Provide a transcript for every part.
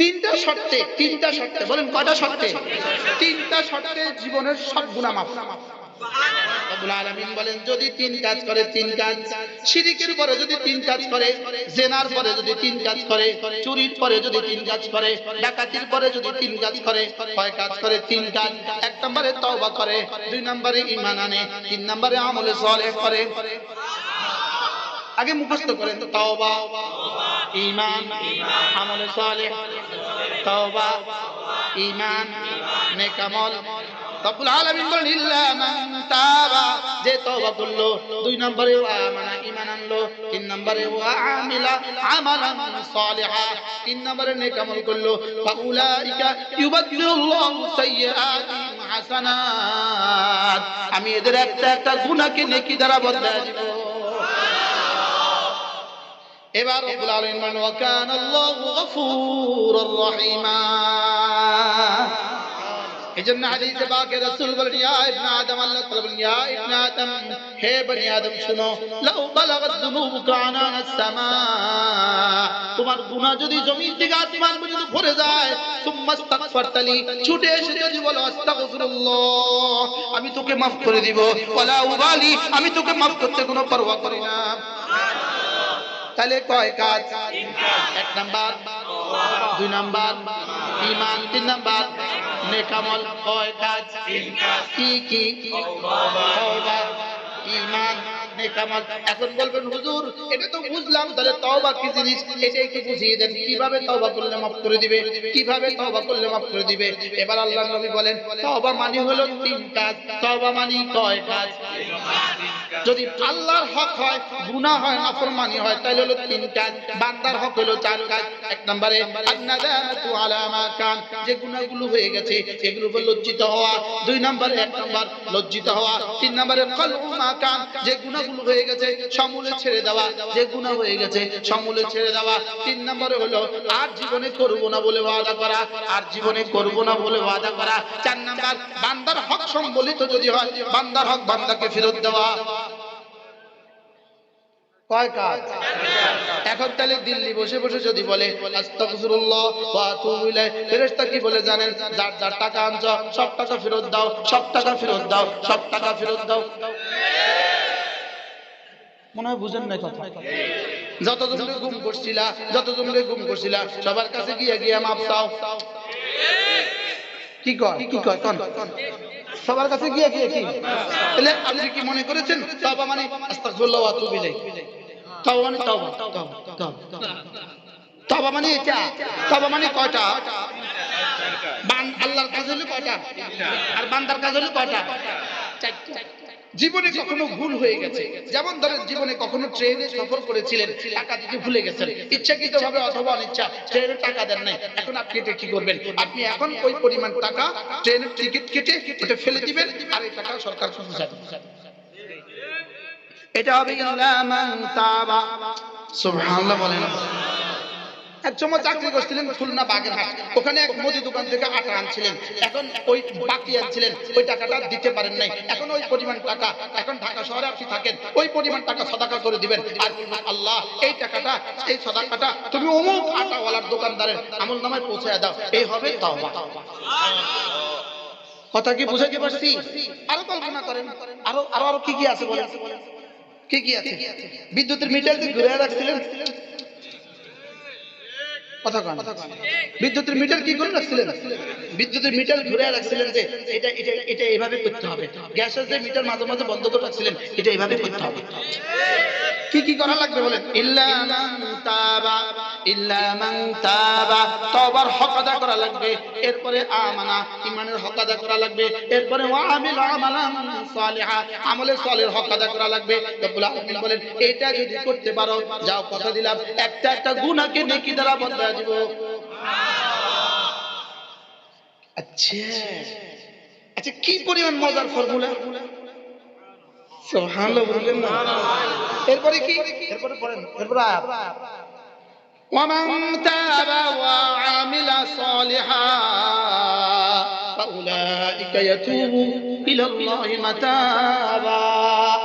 তিনটা শর্তে তিনটা শর্তে বলেন কয়টা শর্তে? তিনটা শর্তে জীবনের সব গুণা মাফ। রব্বুল আলামিন বলেন যদি তিন কাজ করে তিন কাজ। শিরিকের পরে যদি তিন কাজ করে জেনার পরে যদি তিন কাজ করে চুরির পরে যদি তিন কাজ করে ডাকাতির পরে যদি তিন কাজ করে কয় কাজ করে? তিন কাজ। এক নম্বরে তওবা করে দুই নম্বরে ঈমান আনে তিন নম্বরে আমলে সালেহ করে। আগে মুখস্থ করেন তওবা ঈমান আমলে সালেহ। তওবা, ঈমান নেক আমল রব্বুল আলামিন বলেন, ইল্লা মান তাবা। যে তওবা করল, দুই নম্বরে আমানা, ঈমান আনলো। তিন নম্বরে ওয়া আমিলা আমালান সালিহা। তিন নম্বরে নেক আমল করল। ফাউলাইকা ইউবাদদিলুল্লাহু সাইয়্যাতিহিম হাসানাত। আমি এদের একটা একটা গুনাহকে নেকি দ্বারা বদলে দিব। এবার কানা তোমার গুনাহ যদি জমিন থেকে আসমান পর্যন্ত ভরে যায়, সুম্মা ছুটে এসে যদি বলো, আস্তাগফিরুল্লাহ, আমি তোকে maaf করে দিব। ওয়ালা উবালি, আমি তোকে maaf করতে কোনো পরোয়া করি না। তাহলে কয় কাজ? এক নাম্বার, দুই নাম্বার ইমান তিন নাম্বার। নেকামল কয় কাজ? কি কি তওবা এবার আল্লাহর নবী বলেন হলো তিন কাজ কয় কাজ? যদি আল্লাহর হক হয় হয় হয়, তাহলে হলো তিন কাজ, বান্দার হক হলো চার কাজ। এক নম্বরে যে হয়ে গেছে এগুলো লজ্জিত হওয়া। দুই নম্বরে, এক নম্বর, লজ্জিত হওয়া। তিন নম্বরে কান যে হয়ে গেছে, সমূলে ছেড়ে দেওয়া যে গুনাহ হয়ে গেছে, সমূলে ছেড়ে দেওয়া। তিন নম্বরে হলো, আর জীবনে করব না বলে ওয়াদা করা, আর জীবনে করব না বলে ওয়াদা করা। চার নাম্বার, বান্দার হক সম্বলিত যদি হয়, বান্দার হক বান্দাকে ফেরত দেওয়া। এখন তাহলে দিল্লি বসে বসে যদি বলে কি বলে জানেন? যার যার টাকা আনছো, সব টাকা ফেরত দাও, সব টাকা ফেরত দাও, সব টাকা ফেরত দাও। মনে হয় বুঝেন না কথা। যত জনকে গুম করছিলা যত জনকে গুম করছিলা সবার কাছে গিয়ে গিয়ে মাপ চাও। কি কয় কি কয় কোন। সবার কাছে গিয়ে গিয়ে কি? তাহলে আপনি কি মনে করেছেন? তওবা মানে আস্তাগফিরুল্লাহ ওয়া আতুবু ইলাইহি। তওবা মানে তওবা। তওবা তওবা তওবা মানে এটা। তওবা মানে কয়টা? বান আল্লাহর কাজ হলো কয়টা? আর বান্দার কাজ হলো কয়টা? চারটা। জীবনে কখনো ভুল হয়ে গেছে। যেমন ধরেন জীবনে কখনো ট্রেনে সফর করেছিলেন টাকা দিতে ভুলে গেছেন। ইচ্ছাকৃত ভাবে অথবা অনিচ্ছা ট্রেনে টাকা দেন নাই। এখন আপনি এটা কি করবেন? আপনি এখন ওই পরিমাণ টাকা ট্রেনের টিকিট কেটে এটা ফেলে দিবেন আর এই টাকা সরকার পৌঁছাবে এটা হবে ইল্লা মান তাবা। সুবহানাল্লাহ বলেন। এক চাকরি করছিলেন খুলনা ওখানে এক মুদি দোকান থেকে আটা আনছিলেন। এখন ওই বাকি আনছিলেন। ওই টাকাটা দিতে পারেন নাই। এখন ওই পরিমাণ টাকা, এখন ঢাকা শহরে আপনি থাকেন, ওই পরিমাণ টাকা সদাকা করে দিবেন। আর আল্লাহ, এই টাকাটা, এই সদাকাটা তুমি অমুক দোকানদারের আমল নামায় পৌঁছে দাও। এই হবে তাওবা। কথা কি বুঝাতে পারছি? আরও কল্পনা করেন। আরও আরও আরও কি কি আছে বলেন? কি কি আছে? বিদ্যুতের মিটার ঘুরে রাখছিলেন? বিদ্যুতের মিটার কি করে রাখছিলেন? বিদ্যুতের মিটার ঘুরে রাখছিলেন যে এটা এটা এটা এইভাবে করতে হবে। গ্যাসের যে মিটার মাঝে মাঝে বন্ধ করে রাখছিলেন, এটা এইভাবে করতে হবে। কি কি করা লাগবে বলেন? ইল্লা তাবা, ইল্লা মান তাবা। তওবার হক আদা করা লাগবে, এরপরে আমানা ইমানের হক আদা করা লাগবে, এরপরে ওয়া আমিল আমালান সালিহা আমলে সালের হক আদা করা লাগবে। রব্বুল আলামিন বলেন এটা যদি করতে পারো, যাও কথা দিলাম। একটা একটা গুনাহকে নেকি দ্বারা বদলা দিব আচ্ছা আচ্ছা কি পরিমাণ মজার ফর্মুলা সুবহানাল্লাহ বললেন না এরপরে কি এরপরে পড়েন এরপরে আয়াত ومن تاب وعمل صالحا فأولئك يتوب إلى الله متابا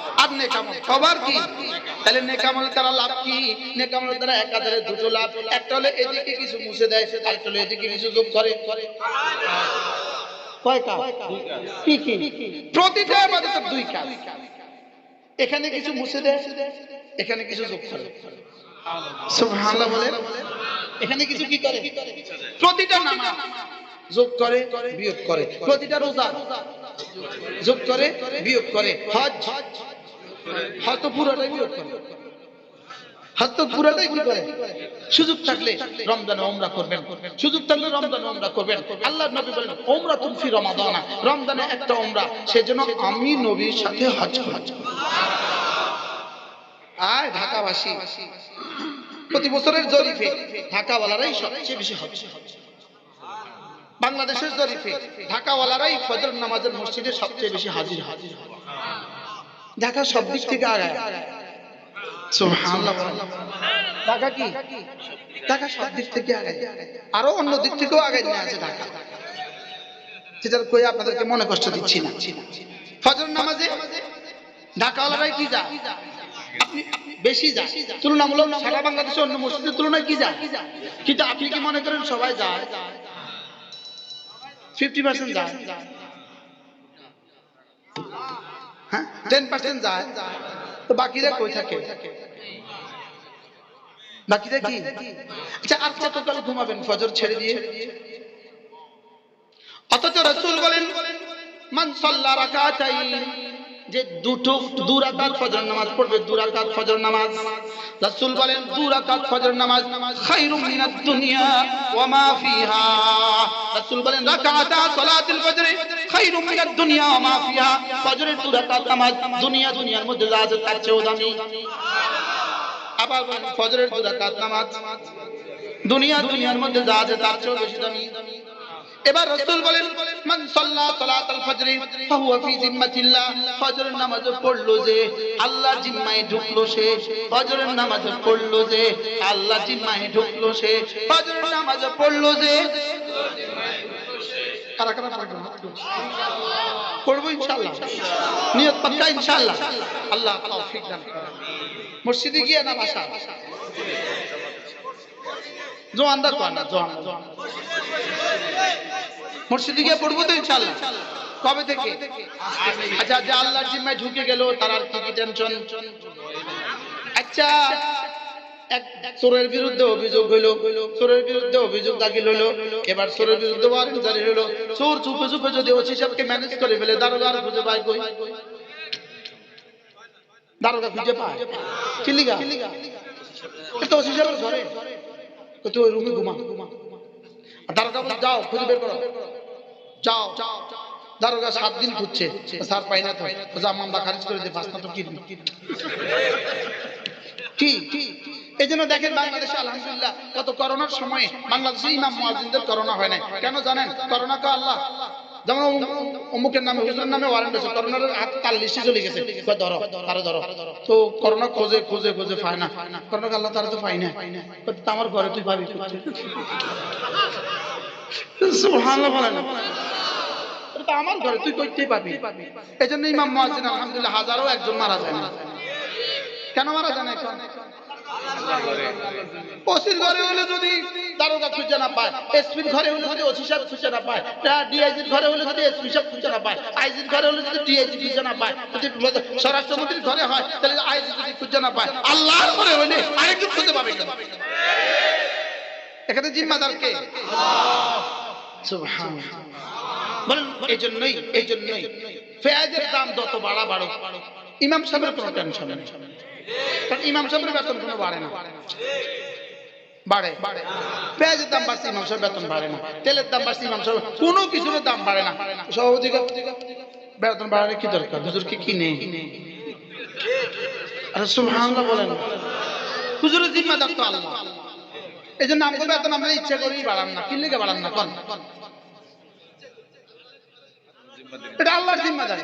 আর নেকামল তওবার কি? তাহলে নেকামল দ্বারা লাভ কি? নেকামল দ্বারা একাধারে দুটো লাভ। একটা হলে এদিকে কিছু মুছে দেয় হলে এদিকে কিছু যোগ করে। কয় কাজ কি কি? প্রতিটা দুই কাজ এখানে কিছু মুছে দেয়, এখানে কিছু যোগ করে। সুবহানাল্লাহ বলে? এখানে কিছু কি করে? প্রতিটা নামাজ যোগ করে, বিয়োগ করে। প্রতিটা রোজা। যোগ করে, বিয়োগ করে। হজ। হজ তো পুরোটাই বিয়োগ করে। হজ তো পুরোটাই কি করে? সুযোগ থাকলে রমজানে ওমরা করবেন। সুযোগ থাকলে রমজানে ওমরা করবেন। আল্লাহ নবী বলেন ওমরা রমাদানা। রমজানে একটা ওমরা, সেজন্য আমি নবীর সাথে হজ হজ ঢাকাবাসী। প্রতি বছরের জরিপে ঢাকাওয়ালারাই সবচেয়ে বেশি হজ বাংলাদেশের জরিপে ঢাকাওয়ালারাই ফজর নামাজের মসজিদে সবচেয়ে বেশি হাজির হয়। ঢাকা সব দিক থেকে আগায়। ঢাকা কি? ঢাকা সব দিক থেকে আগায়। আরও অন্য দিক থেকেও আগায় নিয়ে আছে ঢাকা। যেটার কই আপনাদেরকে মনে কষ্ট দিচ্ছি না। ফজর নামাজে ঢাকাওয়ালারাই কি যায়? আপনি বেশি যায়। তুলনামূলক সারা বাংলাদেশে অন্য মসজিদের তুলনায় কি যায়? কিন্তু আপনি কি মনে করেন সবাই যায়? ফিফটি পার্সেন্ট যায়। হ্যাঁ? টেন পার্সেন্ট যায়। তো আচ্ছা ফজর ছেড়ে দিয়ে? রসুল বলেন, মান সাল্লা রাকাতাইন যে দুটো, দু রাকাত ফজর নামাজ পড়বে, দু রাকাত ফজর নামাজ। রাসূল বলেন, দু রাকাত ফজর নামাজ খায়রুম মিনাদ দুনিয়া ওয়া মা ফিহা। রাসূল বলেন, রাকাতা সালাতুল ফজর খায়রুম মিনাদ দুনিয়া মা ফিহা ফজরের দু রাকাত নামাজ দুনিয়া, দুনিয়ার মধ্যে যা আছে তার চেয়েও দামি। আবার ফজরের দু রাকাত দুনিয়া, দুনিয়ার মধ্যে যা আছে তার চেয়েও বেশি দামি। এবার রাসূল বলেন, মান সাল্লা সালাতাল ফজর, ফাহুয়া ফি জিম্মাতিল্লাহ। ফজরের নামাজ পড়ল যে, আল্লাহ জিম্মায় ঢুকলো সে। ফজরের নামাজ পড়ল যে, আল্লাহ জিম্মায় ঢুকলো সে। ফজরের নামাজ পড়ল যে কারা কারা পড়বে পড়ব ইনশাআল্লাহ। নিয়ত পাক্কা ইনশাআল্লাহ। আল্লাহ তৌফিক দান মসজিদে গিয়ে না বাসা জোয়ানদার জোয়ান মসজিদে গিয়ে পড়ব তো ইনশাআল্লাহ। কবে থেকে? আচ্ছা যে আল্লাহর জিম্মায় ঢুকে গেল, তার আর কি টেনশন? আচ্ছা এক চোরের বিরুদ্ধে অভিযোগ হইল, চোরের বিরুদ্ধে অভিযোগ দাখিল হলো এবার চোরের বিরুদ্ধে ওয়ারেন্ট জারি হলো চোর চুপে চুপে যদি ওসি সাহেবকে ম্যানেজ করে ফেলে দারোগার খুঁজে পায় কই? দারোগা খুঁজে পায়। চিলিগা এটা ওসি সাহেবের ঘরে। তো তুই ওই রুমে ঘুমা। আর দারোগা বলে, যাও, খুঁজে বের করো। যাও দারোগা সাত দিন খুঁজছে। স্যার পাই না তো। যা মামলা খারিজ করে দিয়ে ফাঁসনা তো কি কি? এই জন্য দেখেন বাংলাদেশে আলহামদুলিল্লাহ কত করোনার সময় বাংলাদেশে ইমাম মুয়াজ্জিনদের করোনা হয় নাই। কেন জানেন? করোনা তো আল্লাহ। যেমন অমুক- অমুকের নামে হুজুরের নামে ওয়ারেন্ট আছে, করোনার হাত তার লিস্টে চলে গেছে। ধরো, তারা ধরো। তো করোনা খোঁজে খোঁজে খোঁজে পায় না। করোনা আল্লাহ তারা তো পাই না তা আমার ঘরে তুই পাবি? সুবহানাল্লাহ বলেন। তো আমার ঘরে তুই করতেই পাবি? এই জন্য ইমাম মুয়াজ্জিন আলহামদুলিল্লাহ হাজারও একজন মারা যায় না কেন মারা যায় না? ওসির ঘরে হলে যদি দারোগা খুঁজে না পায়, এসপির ঘরে হলে যদি ওসি সাহেব খুঁজে না পায় ডিআইজির ঘরে হলে যদি এসপি সাহেব খুঁজে না পায়, আইজির ঘরে হলে যদি ডিআইজি খুঁজে না পায়, যদি স্বরাষ্ট্রমন্ত্রীর ঘরে হয়, তাহলে আইজি যদি খুঁজে না পায়, আল্লাহর ঘরে হলে আরেকজন খুঁজে পাবে কেন? এখানে জিম্মাদার কে? বলেন, এই জন্যই এই জন্যই। পেঁয়াজের দাম যত বাড়া বাড়ো ইমাম সাহেবের কোনো টেনশন নেই। কারণ ইমাম সাহেবের বেতন কোনো বাড়ে না। বাড়ে। পেঁয়াজের দাম বাড়ছে ইমাম সাহেব বেতন বাড়ে না। তেলের দাম বাড়ছে ইমাম সাহেব কোনো কিছুর দাম বাড়ে না। সভাপতি বেতন বাড়ালে কি দরকার? হুজুরকে কি নেই আরে সুবহানাল্লাহ বলেন। হুজুরের জিম্মাদার তো আল্লাহ। এই জন্য আমাকে বেতন আমরা ইচ্ছা করেই বাড়ান না। কি লেগে বাড়ান না? কন? এটা আল্লাহর জিম্মাদারি।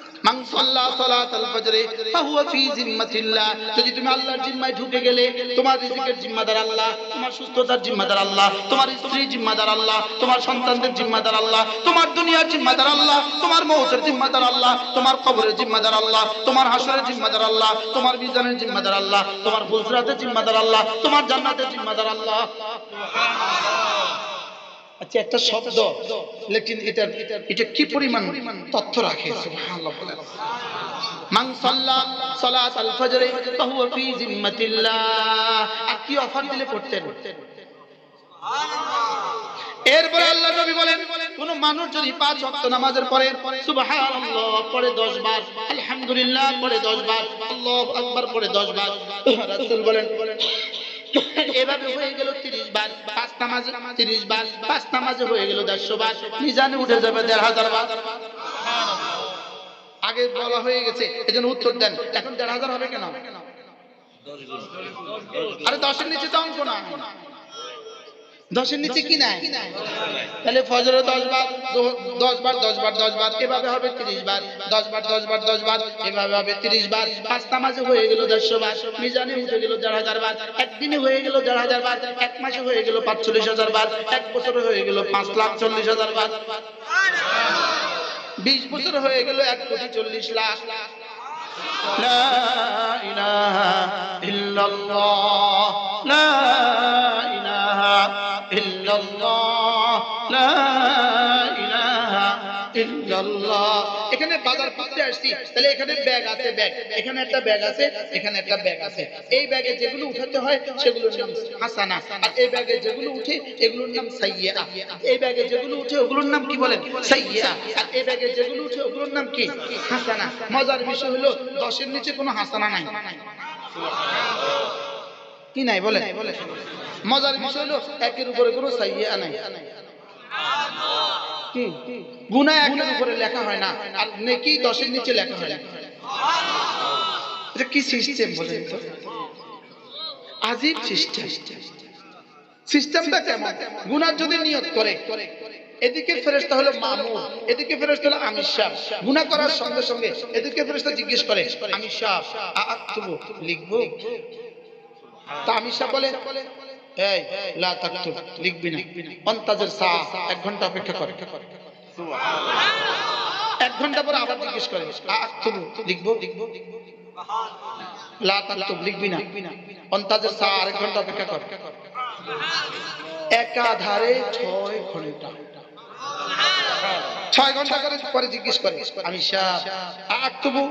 মান সাল্লা সালাতাল ফজরে ফাহুয়া ফি জিম্মাতিল্লাহ যদি তুমি আল্লাহর জিম্মায় ঢুকে গেলে তোমার রিজিকের জিম্মাদার আল্লাহ তোমার সুস্থতার জিম্মাদার আল্লাহ তোমার স্ত্রীর জিম্মাদার আল্লাহ তোমার সন্তানদের জিম্মাদার আল্লাহ তোমার দুনিয়ার জিম্মাদার আল্লাহ তোমার মৌতের জিম্মাদার আল্লাহ তোমার কবরের জিম্মাদার আল্লাহ তোমার হাসরের জিম্মাদার আল্লাহ তোমার মিজানের জিম্মাদার আল্লাহ তোমার ফুলসরাতের জিম্মাদার আল্লাহ তোমার জান্নাতের জিম্মাদার আল্লাহ আচ্ছা একটা শব্দ। লেকিন এটা এটা কি পরিমাণ তথ্য রাখে? বলেন। মান সাল্লা সালাত আল ফজরে ফাহুয়া ফি জিম্মাতিল্লাহ। আর কি অফার দিলে করতেন? এরপরে আল্লাহ নবী বলেন, কোন মানুষ যদি পাঁচ ওয়াক্ত নামাজের পরে সুবহানাল্লাহ, পরে 10 বার, আলহামদুলিল্লাহ, পরে 10 বার, আল্লাহু আকবার, পরে 10 বার রাসূল বলেন, এভাবে হয়ে গেল তিরিশ বার। হয়ে উঠে যাবে দেড় হাজার আগে বলা হয়ে গেছে, এজন্য উত্তর দেন। এখন দেড় হাজার হবে কেন? আরে দশের নিচে তো অঙ্ক না দশের নিচে কি নাই? তাহলে ফজর দশ বার দশ বার দশ বার দশ বার এভাবে হবে তিরিশ বার। দশ বার দশ বার দশ বার এভাবে হবে তিরিশ বার। পাঁচ নামাজে হয়ে গেল দেড়শো বার মিজানে উঠে গেল দেড় হাজার বার একদিনে হয়ে গেল দেড় হাজার বার এক মাসে হয়ে গেল পাঁচচল্লিশ হাজার বার এক বছরে হয়ে গেল পাঁচ লাখ চল্লিশ হাজার বার। বিশ বছর হয়ে গেল এক কোটি চল্লিশ লাখ। লা ইলাহা ইল্লাল্লাহ লা إلا الله لا إله إلا الله এখানে বাজার করতে আসছি তাহলে এখানে ব্যাগ আছে ব্যাগ এখানে একটা ব্যাগ আছে এখানে একটা ব্যাগ আছে এই ব্যাগে যেগুলো উঠাতে হয় সেগুলোর নাম হাসানা আর এই ব্যাগে যেগুলো উঠে এগুলোর নাম সাইয়্যা এই ব্যাগে যেগুলো উঠে ওগুলোর নাম কি বলেন সাইয়্যা আর এই ব্যাগে যেগুলো উঠে ওগুলোর নাম কি হাসানা মজার বিষয় হলো দশের নিচে কোনো হাসানা নাই কি নাই বলে? মজার বিষয় হলো একের উপরে কোনো সাইয়্যা নাই। কি? গুনাহ একের উপরে লেখা হয় না। আর নেকি দশের নিচে লেখা হয় না। এটা কি সিস্টেম বলেন তো? আজীব সিস্টেম সিস্টেমটা কেমন? গুনার যদি নিয়ত করে এদিকে ফেরেশতা হলো মামুন এদিকে ফেরেশতা হলো আমির সাহেব গুনাহ করার সঙ্গে সঙ্গে এদিকে ফেরেশতা জিজ্ঞেস করে আমির সাহেব আক্তুবু লিখব? তা আমির সাহেব বলে এই লা তাকতুব লিখবি না। অন্তাজের সা এক ঘণ্টা অপেক্ষা করে। এক ঘণ্টা পরে আবার জিজ্ঞেস করে আক্তুবু লিখব? লিখব লা তাকতুব লিখবি না। অন্তাজের সা আরেক ঘণ্টা অপেক্ষা কর। একাধারে ছয় ঘণ্টা। ছয় ঘণ্টা করে পরে জিজ্ঞেস করে আমি আক্তুবু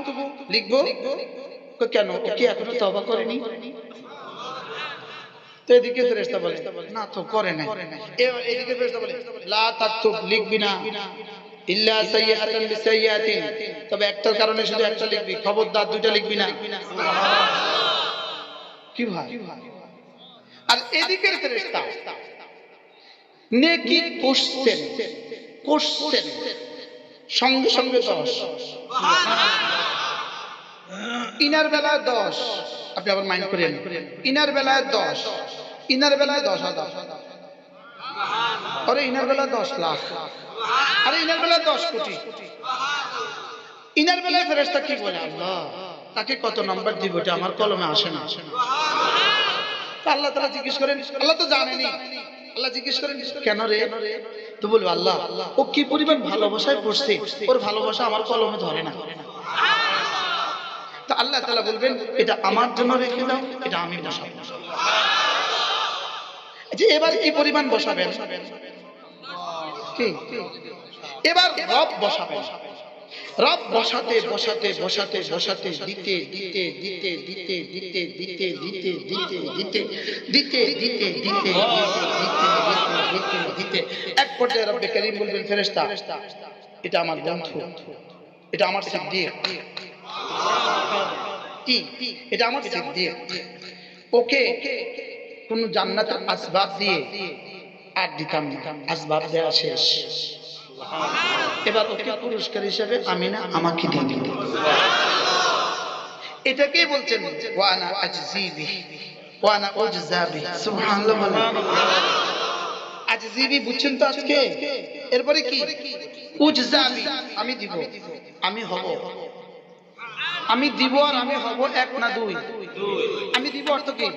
লিখব? কেন? ও কি এখনও তবা করেনি? তো এদিকে ফেরেশতা বলে না তো করে নাই। এদিকে ফেরেশতা বলে লা তাকতুব লিখবি না ইল্লা সাইয়্যাতান বিসাইয়্যাতিন তবে একটার কারণে শুধু একটা লিখবি খবরদার দুইটা লিখবি না। কি ভাই? আর এদিকের ফেরেশতা নেকি কোশ্চেন কোশ্চেন সঙ্গে সঙ্গে দশ। ইনার বেলা দশ। আপনি আবার মাইন্ড করেন। ইনার বেলায় দশ। ইনার বেলায় দশ হাজার। আরে ইনার বেলায় দশ লাখ। আরে ইনার বেলায় দশ কোটি। ইনার বেলায় ফেরেস্তা কি বলে? আল্লাহ, তাকে কত নাম্বার দিব এটা আমার কলমে আসে না। আসে না আল্লাহ তারা জিজ্ঞেস করেন, আল্লাহ তো জানেনি। আল্লাহ জিজ্ঞেস করেন, কেন রে? তো বলব আল্লাহ, ও কি পরিমাণ ভালোবাসায় পড়ছে? ওর ভালোবাসা আমার কলমে ধরে না। তা আল্লাহ তাআলা বলবেন এটা আমার জন্য রেখে দাও এটা আমি বসাবো যে এবার কি পরিমাণ বসাবেন এবার রব বসাবেন রব বসাতে বসাতে বসাতে বসাতে দিতে দিতে দিতে দিতে দিতে দিতে দিতে দিতে দিতে দিতে দিতে দিতে দিতে দিতে দিতে এক পর্যায়ে রব্বে করিম বলবেন ফেরেশতা এটা আমার বন্ধু এটা আমার সিদ্দিক কি? এটা আমার সিদ্দিক। ওকে কোন জান্নাতের আসবাব দিয়ে আর দিতাম না। আসবাব দেওয়া শেষ। এবার ওকে পুরস্কার হিসেবে আমি না আমাকে দিয়ে দিন। এটাকেই বলছেন? ওয়ানা আজজিবি ওয়ানা উজজাবি সুবহানাল্লাহ আজজিবি বুঝছেন তো আজকে? এরপরে কি? উজজাবি আমি দিব। আমি হব। আমি দিব আর আমি হব এক না দুই। আমি দিব অর্থ কি?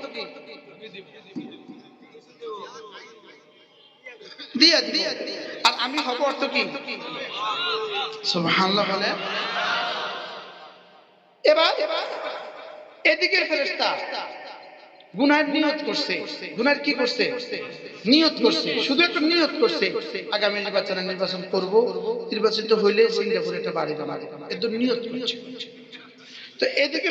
দিয়ে দিয়ে। আর আমি হব অর্থ কি? সুবহানাল্লাহ বলে। এবার এদিকে ফেরেশতা গুনার নিয়ত করছে। গুনার কি করছে? নিয়ত করছে। শুধু একটা নিয়ত করছে। আগামী নির্বাচনে নির্বাচন করব। নির্বাচিত হইলে সিঙ্গাপুরে একটা বাড়ি বানাবে। এত নিয়ত করছে। তো এদিকে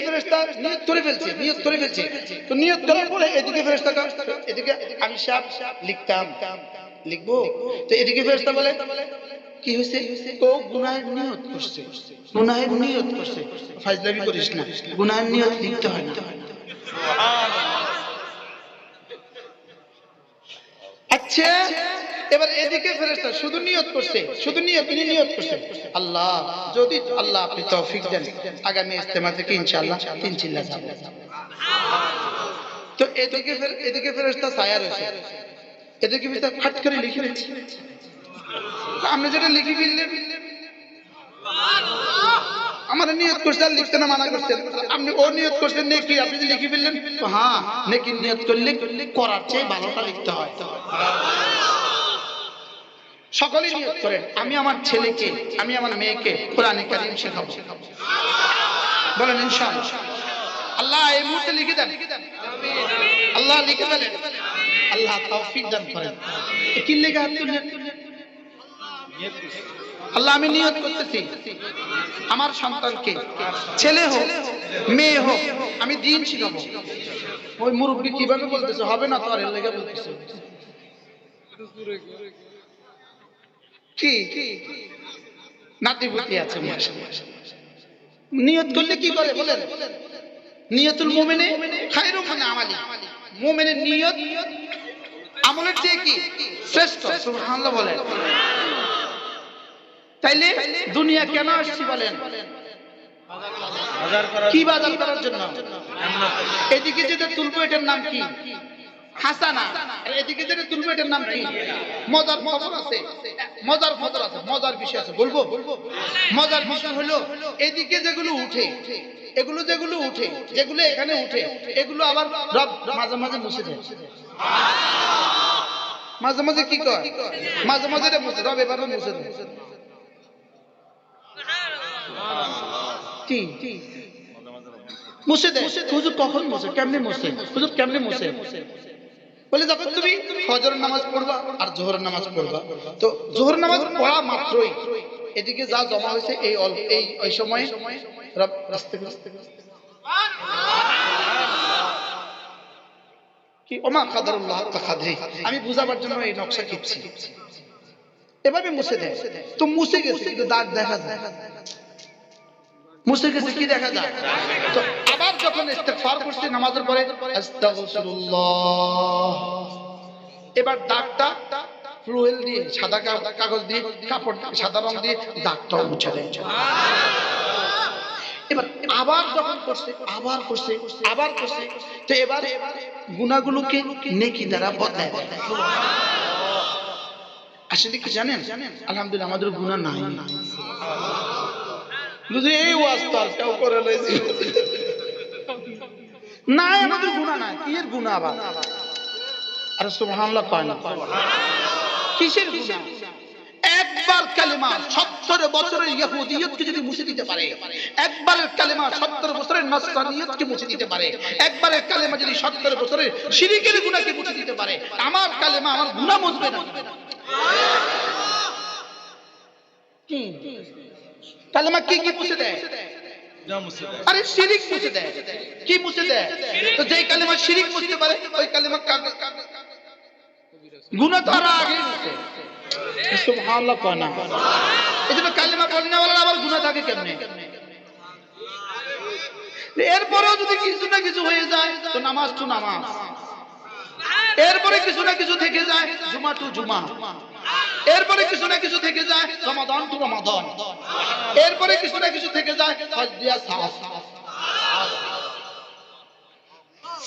নিয়ত করে ফেলছে, নিয়ত করে ফেলছে। তো নিয়ত করার পরে এদিকে এদিকে আমি সাপ লিখতাম, লিখব? তো এদিকে বলে, কি হয়েছে ও নিয়ত করছে নিয়ত করছে। ফাজলামি করিস না নিয়ত লিখতে হয় না। আচ্ছা এবার এদিকে ফেরেশতা শুধু নিয়ত করছে, শুধু নিয়ত তিনি নিয়ত করছে আল্লাহ, যদি আল্লাহ আপনি তৌফিক দেন, আগামী ইস্তেমা থেকে ইনশাআল্লাহ তিন চিল্লা যাব। তো এদিকে ফের, এদিকে ফেরেশতা ছায়া রয়েছে। এদিকে ফেরেশতা ফাট করে লিখে দিচ্ছে আপনি যেটা লিখে ফেললেন আমার নিয়ত করছেন লিখতে না মানা করছেন আপনি ও নিয়ত করছেন, নেকি, আপনি যে লিখে ফেললেন হ্যাঁ নেকি নিয়ত করলে করার চেয়ে ভালোটা লিখতে হয়। সকলেই নিয়ত করেন আমি আমার ছেলেকে, আমি আমার মেয়েকে কোরআনে কারিম শেখাবো। বলেন, ইনশাআল্লাহ। আল্লাহ এই মুহূর্তে লিখে দেন। আল্লাহ লিখে ফেলেন। আল্লাহ তৌফিক দান করেন। কি লেখা হাত তুললেন? আল্লাহ, আমি নিয়ত করতেছি। আমার সন্তানকে, ছেলে হোক, মেয়ে হোক, আমি দিন শিখাবো। ওই মুরব্বী কীভাবে বলতেছে? হবে না তো আর, এর লেগে বলতেছে। কি? নাতিপুতি আছে নিয়ত করলে কি করে বলেন? নিয়তুল মুমিনে খায়রু মানে আমালি। মুমিনের নিয়ত আমলের চেয়ে কি শ্রেষ্ঠ? সুবহানাল্লাহ বলেন। তাইলে দুনিয়া কেন আসছি বলেন? কি বাজার করার জন্য? এদিকে যেটা তুলবো এটার নাম কি? হাসানা এদিকে যেটা তুলবো এটার নাম কি? মজার খবর আছে। মজার খবর আছে, মজার বিষয় আছে, বলব? মজার বিষয় হলো, এদিকে যেগুলো উঠে, এগুলো যেগুলো উঠে, যেগুলো এখানে উঠে, এগুলো আবার মাঝে মাঝে কি কয়? মাঝে মাঝে মুছে, রব এভাবে মুছে দেয়। মুছে দেয়? কখন মুছে? কেমনে মুছে? হুজুর কেমনে মুছে? বলে যখন তুমি ফজর নামাজ পড়বা আর জোহর নামাজ পড়বা। তো জোহর নামাজ পড়া মাত্রই এদিকে যা জমা হয়েছে এই অল্প এই ওই সময় রব আস্তে আস্তে কি? ওমা কাদারুল্লাহ কাদরি। আমি বুঝাবার জন্য এই নকশা কিচ্ছি এভাবে মুছে দেয়। তো মুছে গেছে, কিন্তু দাগ দেখা যায়। মুছে গেছে কি দেখা যায়? আবার যখন ইস্তেগফার করছে নামাজের পরে এবার দাগটা ফ্লুয়েল দিয়ে সাদা কাগজ দিয়ে কাপড় সাদা রং দিয়ে দাগটাও মুছে দেয়। এবার আবার যখন করছে আবার করছে আবার করছে তো এবার গুণাগুলোকে নেকি দ্বারা বদলায়। আসলে কি জানেন? আলহামদুলিল্লাহ আমাদের গুণা নাই। বুঝি এই ওয়াজ তো আর কেউ করে নাই আমাদের গুণা নাই। কি এর গুণা আবার আরে সুবহানাল্লাহ কয় না। কিসের গুণা একবার কালেমা সত্তর বছরের ইহুদিয়তকে যদি মুছে দিতে পারে, একবারের কালেমা সত্তর বছরের মুছে দিতে পারে, একবারের কালেমা যদি সত্তর বছরের শিরিকের গুণাকে মুছে দিতে পারে, আমার কালেমা আমার গুণা মুছবে না। কালেমা কি কি মুছে দেয়? আরে শিরিক মুছে দেয়। কি মুছে দেয়? তো যেই কালেমা শিরিক মুছতে পারে ওই কালেমা গুনাহ তো আরও আগে মুছে। সুবহানাল্লাহ কয় না। এই জন্য কালেমা পড়নে ওয়ালা আবার গুনাহ থাকে কেমনে? এরপরেও যদি কিছু না কিছু হয়ে যায় তো নামাজ তো নামাজ। এরপরে কিছু না কিছু থেকে যায় জুমা টু জুমা। এরপরে কিছু না কিছু থেকে যায় রমাদান টু রমাদান। এরপরে কিছু না কিছু থেকে যায় হজ দিয়া সাস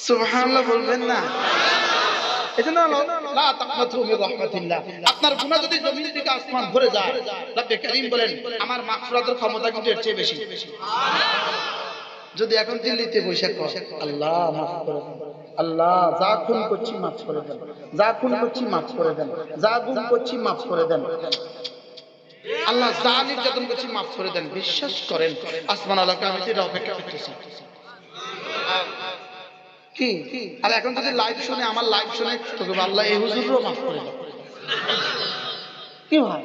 সুবহানাল্লাহ বলবেন না। এজন্য লা তাকনাতু মির রাহমাতিল্লাহ। আপনার গুনাহ যদি জমিন থেকে আসমান ভরে যায় রব্বে করিম বলেন আমার মাগফিরাতের ক্ষমতা কিন্তু এর চেয়ে বেশি। যদি এখন দিল্লিতে বসে কর আল্লাহ মাফ করে আল্লাহ, যা খুন করছি মাফ করে দেন। যা খুন করছি মাফ করে দেন। যা গুম করছি মাফ করে দেন। আল্লাহ, যা নির্যাতন করছি মাফ করে দেন। বিশ্বাস করেন, আসমান আল্লাহ আমি এটা অপেক্ষা করতেছি। কি? আর এখন যদি লাইভ শুনে, আমার লাইভ শুনে, তোকে আল্লাহ এই হুজুরও মাফ করে দেন। কি ভাই?